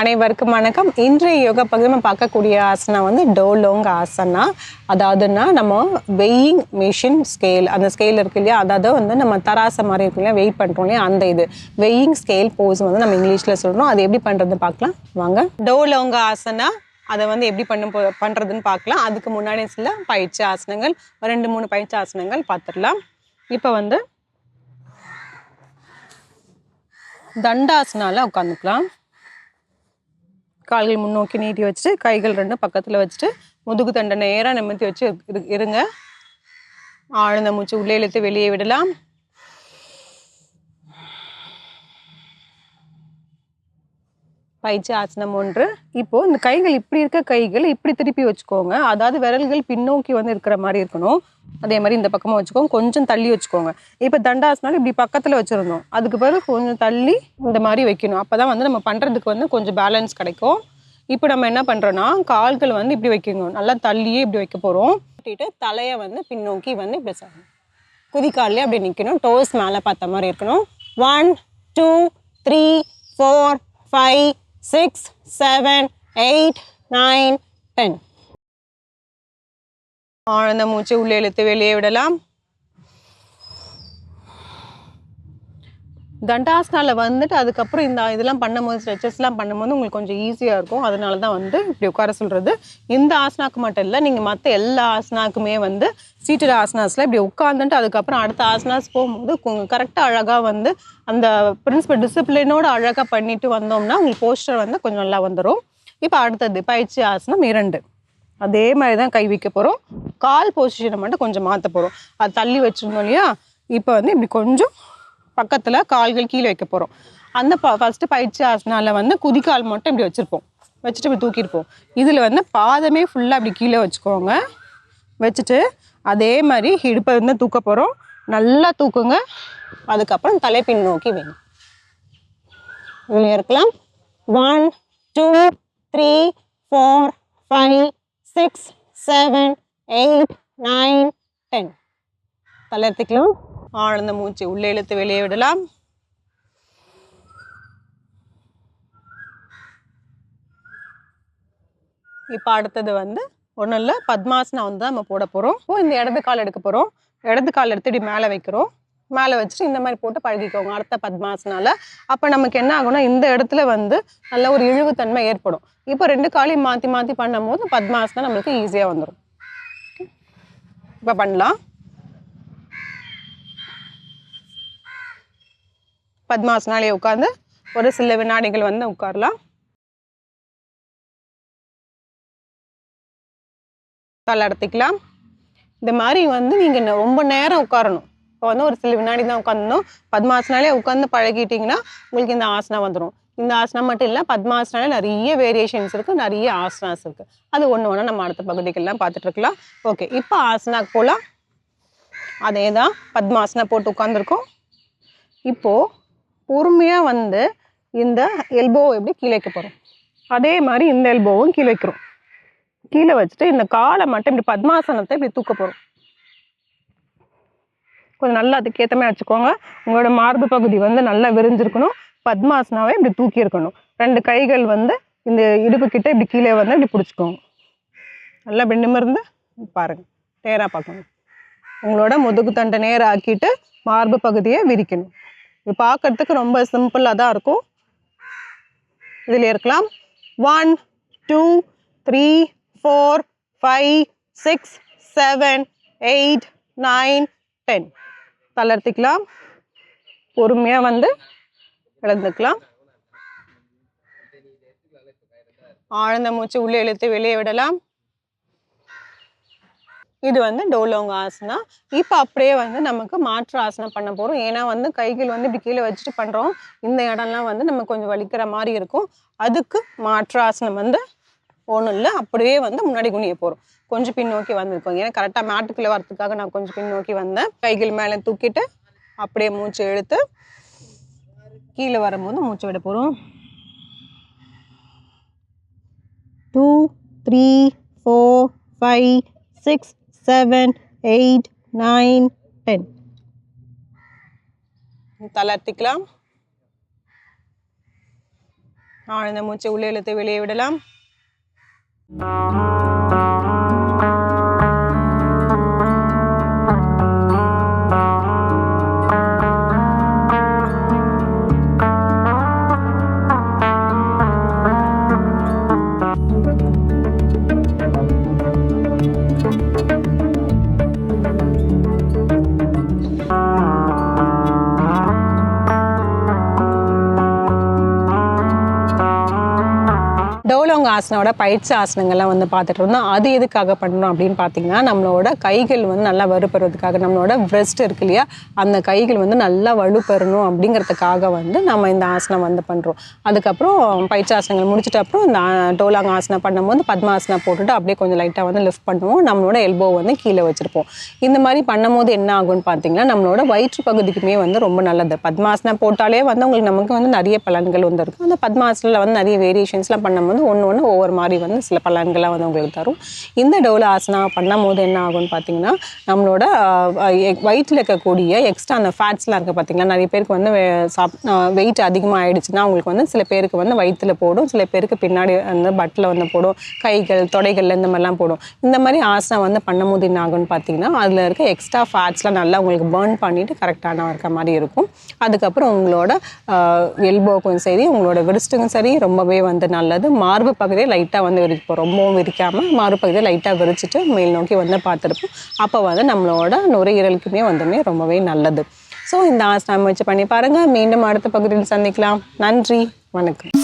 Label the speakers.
Speaker 1: அனைவருக்கும் வணக்கம். இன்றைய யோகா பகுதி நம்ம பார்க்கக்கூடிய ஆசனா வந்து டோலோங் ஆசனா. அதாவதுன்னா நம்ம வெயிங் மிஷின் ஸ்கேல் அந்த ஸ்கேல் இருக்கு இல்லையா? அதாவது வந்து நம்ம தராசை மாதிரி இருக்கு இல்லையா? வெயிட் பண்ணுறோம் இல்லையா? அந்த இது. வெயிங் ஸ்கேல் போஸ் வந்து நம்ம இங்கிலீஷில் சொல்கிறோம் அது எப்படி பண்ணுறது பார்க்கலாம். வாங்க. டோலோங்க ஆசனா. அதை வந்து எப்படி பண்ண போ பண்ணுறதுன்னு பார்க்கலாம். அதுக்கு முன்னாடி சில பயிற்சி ஆசனங்கள். ரெண்டு மூணு பயிற்சி ஆசனங்கள் பார்த்துடலாம். இப்போ வந்து தண்டாசனால உட்காந்துக்கலாம். கால்கள் முன்னோக்கி நீட்டி வச்சுட்டு கைகள் ரெண்டும் பக்கத்தில் வச்சுட்டு முதுகு தண்டை நேராக நிமித்தி வச்சு இரு- இருங்க. ஆழ்ந்த மூச்சு உள்ளே இழுத்து வெளியே விடலாம். பயிற்சி ஆசனம் ஒன்று. இப்போ இந்த கைகள் இப்படி இருக்க கைகள் இப்படி திருப்பி வச்சுக்கோங்க. அதாவது விரல்கள் பின்னோக்கி வந்து இருக்கிற மாதிரி இருக்கணும். அதே மாதிரி இந்த பக்கமாக வச்சுக்கோங்க. கொஞ்சம் தள்ளி வச்சுக்கோங்க. இப்போ தண்டாசனாலும் இப்படி பக்கத்தில் வச்சுருந்தோம் அதுக்கு பிறகு கொஞ்சம் தள்ளி இந்த மாதிரி வைக்கணும். அப்போ தான் வந்து நம்ம பண்ணுறதுக்கு வந்து கொஞ்சம் பேலன்ஸ் கிடைக்கும். இப்போ நம்ம என்ன பண்ணுறோன்னா கால்கள் வந்து இப்படி வைக்கணும். நல்லா தள்ளியே இப்படி வைக்க போகிறோம் கட்டிட்டு தலையை வந்து பின்னோக்கி வந்து இப்படி செய்யணும் அப்படி நிற்கணும் டோஸ் மேலே பார்த்த மாதிரி இருக்கணும். One two three four five six seven eight nine ten. ஆழ்ந்த மூச்சு உள்ளே இழுத்து வெளியே விடலாம். தண்டாசனால வந்துட்டு அதுக்கப்புறம் இந்த இதெல்லாம் பண்ணும்போது ஸ்ட்ரெச்சஸ்லாம் பண்ணும்போது உங்களுக்கு கொஞ்சம் ஈஸியாக இருக்கும். அதனால தான் வந்து இப்படி உட்கார சொல்கிறது இந்த ஆசனாக்கு மட்டும் இல்லை நீங்கள் மற்ற எல்லா ஆசனாக்குமே வந்து சீட்டட் ஆசனாஸில் இப்படி உட்காந்துட்டு அதுக்கப்புறம் அடுத்த ஆசனாஸ் போகும்போது கரெக்டாக அழகாக வந்து அந்த பிரின்சிபல் டிசிப்ளினோட அழகாக பண்ணிட்டு வந்தோம்னா உங்களுக்கு போஸ்டர் வந்து கொஞ்சம் நல்லா வந்துடும் இப்போ அடுத்தது பயிற்சி ஆசனம் இரண்டு. அதே மாதிரி தான் கை வைக்க போகிறோம் கால் பொசிஷனை மட்டும் கொஞ்சம் மாற்ற போகிறோம் அது தள்ளி வச்சிருந்தோம் இல்லையா? இப்போ வந்து இப்படி கொஞ்சம் பக்கத்தில் கால்கள் கீழே வைக்க போகிறோம் அந்த ப ஃபஸ்ட்டு பயிற்சி ஆசனால வந்து குதிக்கால் மட்டும் இப்படி வச்சுருப்போம். வச்சுட்டு இப்படி தூக்கியிருப்போம் இதில் வந்து பாதமே ஃபுல்லாக அப்படி கீழே வச்சுக்கோங்க. வச்சுட்டு அதே மாதிரி இடுப்பை வந்து தூக்க போகிறோம் நல்லா தூக்குங்க. அதுக்கப்புறம் தலைப்பின் நோக்கி வைங்க இதில் இருக்கலாம். One two three four five six seven eight nine ten தளர்த்திக்கலாம் ஆழ்ந்த மூச்சு உள்ளே இழுத்து வெளியே விடலாம். இப்போ அடுத்தது வந்து ஒன்றும் இல்லை பத்மாசனா வந்து நம்ம போட போகிறோம் ஓ இந்த இடது கால் எடுக்க போகிறோம் இடது கால் எடுத்து இப்படி மேலே வைக்கிறோம். மேலே வச்சுட்டு இந்த மாதிரி போட்டு பழகிக்கோங்க அடுத்த பத்மாசனால. அப்போ நமக்கு என்ன ஆகும்னா இந்த இடத்துல வந்து நல்ல ஒரு இழிவுத்தன்மை ஏற்படும். இப்போ ரெண்டு காலையும் மாற்றி மாற்றி பண்ணும்போது பத்மாசனா நம்மளுக்கு ஈஸியாக வந்துடும் இப்போ பண்ணலாம். பத்மாசனாலே உட்காந்து ஒரு சில வினாடிகள் வந்து உட்காரலாம். தளர்த்திக்கலாம் இந்த மாதிரி வந்து நீங்கள் ரொம்ப நேரம் உட்காரணும். இப்போ வந்து ஒரு சில வினாடி தான் உட்காந்துணும் பத்மாசனாலே உட்காந்து பழகிட்டீங்கன்னா உங்களுக்கு இந்த ஆசனம் வந்துடும் இந்த ஆசனம் மட்டும் இல்லை பத்மாசனால நிறைய வேரியேஷன்ஸ் இருக்குது நிறைய ஆசனாஸ் இருக்குது அது ஒன்று ஒன்று நம்ம அடுத்த பகுதிகள்லாம் பார்த்துட்ருக்கலாம் ஓகே இப்போ ஆசனாக்கு போகலாம் அதே தான் பத்மாசனா போட்டு உட்காந்துருக்கோம் இப்போது பொறுமையாக வந்து இந்த எல்போவை எப்படி கீழே வைக்க போகிறோம் அதே மாதிரி இந்த எல்போவும் கீழே வைக்கிறோம். கீழே வச்சுட்டு இந்த காலை மட்டும் இப்படி பத்மாசனத்தை இப்படி தூக்க போகிறோம் கொஞ்சம் நல்லா அதுக்கேற்ற மாதிரி வச்சுக்கோங்க. உங்களோட மார்பு பகுதி வந்து நல்லா விரிஞ்சிருக்கணும். பத்மாசனாவே இப்படி தூக்கி இருக்கணும். ரெண்டு கைகள் வந்து இந்த இடுப்பு கிட்ட இப்படி கீழே வந்து இப்படி பிடிச்சிக்கோங்க. நல்லா இப்படி நிமிர்ந்து பாருங்க. நேராக பார்க்கணும். உங்களோட முதுகு தண்டை நேராக ஆக்கிட்டு மார்பு பகுதியை விரிக்கணும். இது பார்க்கறதுக்கு ரொம்ப சிம்பிளாக தான் இருக்கும். இதில் இருக்கலாம். One two three four five six seven eight nine ten தளர்த்திக்கலாம். பொறுமையாக வந்து இழந்துக்கலாம் ஆழ்ந்த மூச்சு உள்ளே இழுத்து வெளியே விடலாம். இது வந்து டோலோங்க ஆசனா. இப்போ அப்படியே வந்து நமக்கு மாற்று ஆசனம் பண்ண போகிறோம் ஏன்னா வந்து கைகள் வந்து இப்படி கீழே வச்சுட்டு பண்ணுறோம் இந்த இடம்லாம் வந்து நம்ம கொஞ்சம் வலிக்கிற மாதிரி இருக்கும். அதுக்கு மாற்று ஆசனம் வந்து ஒன்றும் இல்லை. அப்படியே வந்து முன்னாடி குனிய போகிறோம் கொஞ்சம் பின்னோக்கி வந்திருக்கோம். ஏன்னா கரெக்டாக மேட்டுக்குள்ளே வரத்துக்காக நான் கொஞ்சம் பின்னோக்கி வந்தேன். கைகள் மேலே தூக்கிட்டு அப்படியே மூச்சு இழுத்து கீழே வரும்போது மூச்சு விட போகிறோம் two three four five six seven eight nine ten தளர்த்திக்கலாம் ஆழ்ந்த மூச்சை உள்ளே இழுத்து வெளியே விடலாம். Thank you. டோலோங்க ஆசனோட பயிற்சி ஆசனங்கள்லாம் வந்து பார்த்துட்டு இருந்தோம். அது எதுக்காக பண்ணுறோம் அப்படின்னு பார்த்தீங்கன்னா நம்மளோட கைகள் வந்து நல்லா வலுப்பெறதுக்காக நம்மளோட பிரெஸ்ட் இருக்கு இல்லையா அந்த கைகள் வந்து நல்லா வலுப்பெறணும் அப்படிங்கிறதுக்காக வந்து நம்ம இந்த ஆசனம் வந்து பண்ணுறோம் அதுக்கப்புறம் பயிற்சி ஆசனங்கள் முடிச்சிட்ட அப்புறம் இந்த டோலாங்க ஆசனம் பண்ணும்போது பத்மாசனா போட்டுட்டு அப்படியே கொஞ்சம் லைட்டாக வந்து லிஃப்ட் பண்ணுவோம். நம்மளோட எல்போ வந்து கீழே வச்சுருப்போம். இந்த மாதிரி பண்ணும்போது என்ன ஆகும்னு பார்த்தீங்கன்னா நம்மளோட வயிற்று பகுதிக்குமே வந்து ரொம்ப நல்லது. பத்மாசனா போட்டாலே வந்து உங்களுக்கு நமக்கு வந்து நிறைய பலன்கள் வந்து இருக்கும். அந்த பத்மாசனில் வந்து நிறைய வேரியேஷன்ஸ்லாம் பண்ணும்போது ஒன்று ஒன்று ஒவ்வொரு மாதிரி வந்து சில பலன்கள்லாம் வந்து உங்களுக்கு தரும். இந்த டவுல ஆசனா பண்ணும்போது என்ன ஆகும்னு பார்த்தீங்கன்னா நம்மளோட வயிற்றில் இருக்கக்கூடிய எக்ஸ்ட்ரா அந்த ஃபேட்ஸ்லாம் இருக்குது பார்த்தீங்களா நிறைய பேருக்கு வந்து சாப் வெயிட் அதிகமாக ஆயிடுச்சுன்னா அவங்களுக்கு வந்து சில பேருக்கு வந்து வயிற்றில் போடும். சில பேருக்கு பின்னாடி அந்த பட்டில் வந்து போடும். கைகள் தொடைகள் இந்த மாதிரிலாம் போடும். இந்த மாதிரி ஆசனா வந்து பண்ணும்போது என்ன ஆகும்னு பார்த்தீங்கன்னா அதில் இருக்க எக்ஸ்ட்ரா ஃபேட்ஸ்லாம் நல்லா உங்களுக்கு பேர்ன் பண்ணிட்டு கரெக்டான இருக்க மாதிரி இருக்கும். அதுக்கப்புறம் உங்களோட எல்போக்கும் சரி உங்களோட விரிஸ்ட்டுக்கும் சரி ரொம்பவே வந்து நல்லது. மா மார்பு பகுதியை லைட்டாக வந்து விரிப்போம் ரொம்பவும் விரிக்காமல் மார்பு பகுதியை லைட்டாக விரிச்சிட்டு மேல் நோக்கி வந்து பார்த்துருப்போம். அப்போ வந்து நம்மளோட நுரையீரலுக்குமே வந்துமே ரொம்பவே நல்லது. ஸோ இந்த ஆசனம் வச்சு பண்ணி பாருங்கள் மீண்டும் அடுத்த பகுதியில் சந்திக்கலாம். நன்றி. வணக்கம்.